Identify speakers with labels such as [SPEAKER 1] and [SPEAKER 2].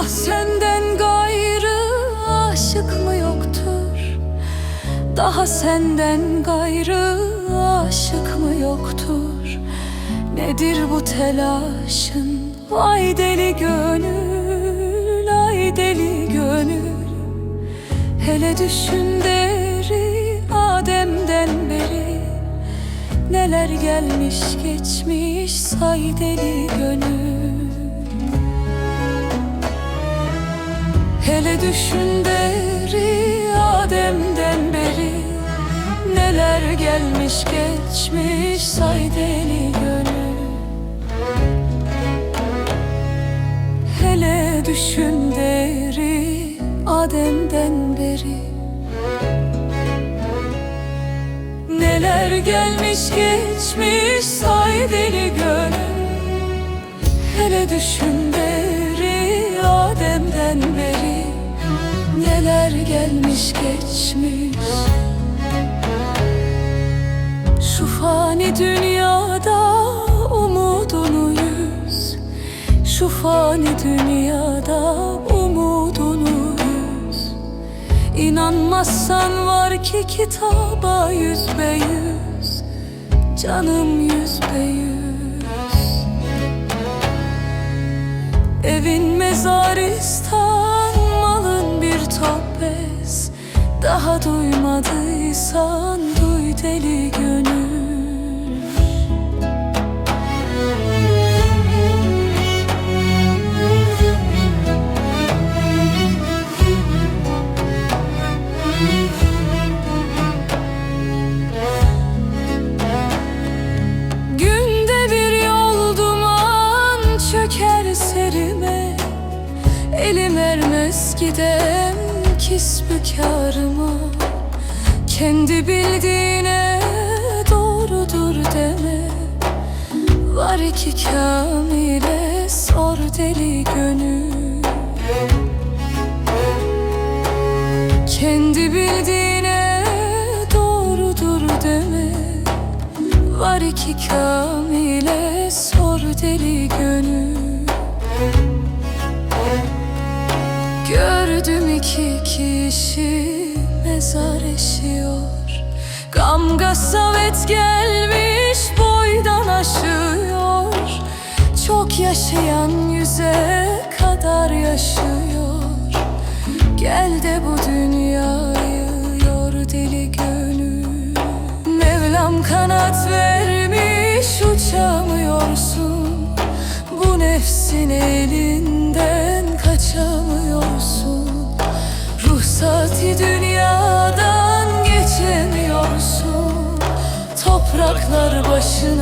[SPEAKER 1] Ah senden gayrı aşık mı yoktur? Daha senden gayrı aşık mı yoktur? Nedir bu telaşın? Vay deli gönül, ay deli gönül Hele düşün deri Adem'den beri Neler gelmiş geçmiş say deli gönül Hele düşün deri Adem'den beri. Neler gelmiş geçmiş say deli gönül. Hele düşün deri Adem'den beri. Neler gelmiş geçmiş say deli gönül. Hele düşün deri Neler gelmiş geçmiş. Şu fani dünyada umudunu yüz. Şu fani dünyada umudunu yüz. İnanmazsan var ki kitaba yüz be yüz. Canım yüz be yüz. Evin mezaristan topez Daha duymadıysan Elim ermez gidem kisbü kârıma Kendi bildiğine doğrudur deme. Var ki kamile sor deli gönül. Kendi bildiğine doğrudur deme. Var ki kamile sor deli gönül Gördüm iki kişi mezar eşiyor. Gam gasavet gelmiş boydan aşıyor. Çok yaşayan yüze kadar yaşıyor. Gel de bu dünyayı yor deli gönül. Mevlam kanat vermiş uçamıyorsun. Bu nefsin elinden kaçamıyorsun Ruhsati dünyadan geçemiyorsun. Topraklar başına